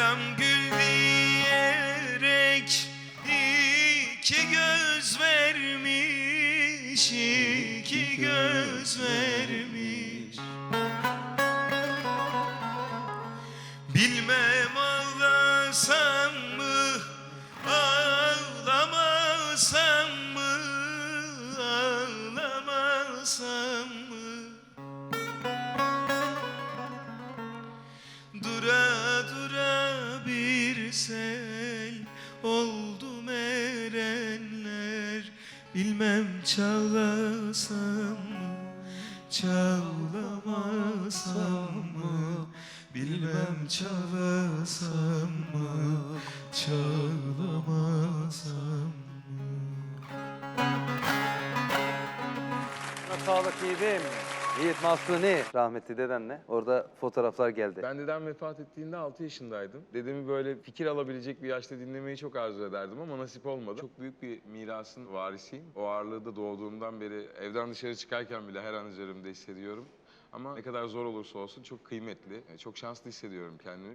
Mevlam gül diyerek iki göz vermiş, iki göz vermiş. Bilmem sel oldu erenler Bilmem çağlasam mı, çağlamasam mı Bilmem çağlasam mı, çağlamasam mı Sağlık yiğidim. Yiğit Mahsuni. Rahmetli dedenle. Orada fotoğraflar geldi. Ben dedem vefat ettiğinde 6 yaşındaydım. Dedemi böyle fikir alabilecek bir yaşta dinlemeyi çok arzu ederdim ama nasip olmadı. Çok büyük bir mirasın varisiyim. O ağırlığı da doğduğumdan beri evden dışarı çıkarken bile her an üzerimde hissediyorum. Ama ne kadar zor olursa olsun çok kıymetli, çok şanslı hissediyorum kendimi.